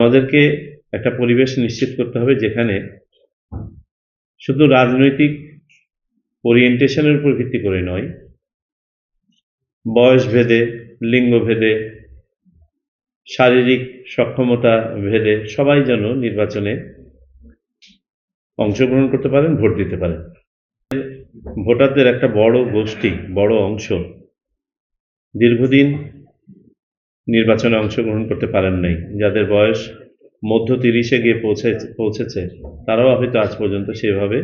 আমাদেরকে একটা পরিবেশ নিশ্চিত করতে হবে যেখানে শুধু রাজনৈতিক ওরিয়েন্টেশনের উপর ভিত্তি করে নয়, বয়স ভেদে, লিঙ্গ ভেদে, শারীরিক সক্ষমতা ভেদে সবাই যেন নির্বাচনে অংশগ্রহণ করতে পারেন, ভোট দিতে পারেন। ভোটারদের একটা বড় গোষ্ঠী, বড় অংশ দীর্ঘদিন নির্বাচনে অংশগ্রহণ করতে পারেন নাই। যাদের বয়স মধ্য তিরিশে গিয়ে পৌঁছে, পৌঁছেছে, তারাও হয়তো আজ পর্যন্ত সেভাবে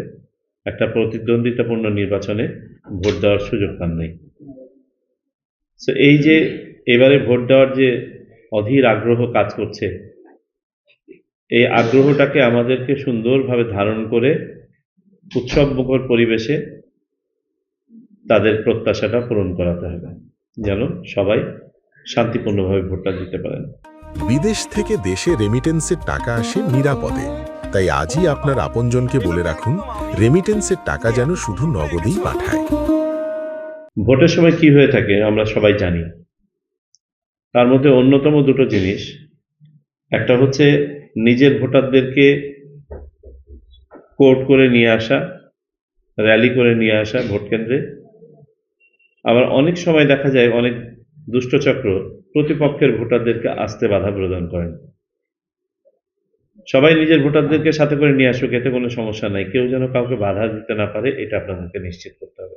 একটা প্রতিদ্বন্দ্বিতাপূর্ণ নির্বাচনে ভোট দেওয়ার সুযোগ পান নাই। তো এই যে এবারে ভোট দেওয়ার যে অধীর আগ্রহ কাজ করছে, এই আগ্রহটাকে আমাদেরকে সুন্দরভাবে ধারণ করে উৎসব মুখর পরিবেশে তাদের প্রত্যাশাটা পূরণ করাতে হবে। যেন সবাই শান্তিপূর্ণভাবে ভোটটা দিতে পারেন। বিদেশ থেকে দেশে রেমিটেন্সের টাকা আসে নিরাপদে। তাই আজই আপনার আপনজনকে বলে রাখুন রেমিটেন্সের টাকা যেন শুধু নগদেই পাঠায়। ভোটের সময় কি হয়ে থাকে আমরা সবাই জানি। তার মধ্যে অন্যতম দুটো জিনিস। একটা হচ্ছে নিজের ভোটারদেরকে কোর্ট করে নিয়ে আসা র্যালি করে নিয়ে আসা ভোট কেন্দ্রে। আবার অনেক সময় দেখা যায় অনেক দুষ্টচক্র প্রতিপক্ষের ভোটারদেরকে আসতে বাধা প্রদান করেন। সবাই নিজের ভোটারদেরকে সাথে করে নিয়ে আসুক, এতে কোনো সমস্যা নাই। কেউ যেন কাউকে বাধা দিতে না পারে, এটা আপনাদেরকে নিশ্চিত করতে হবে।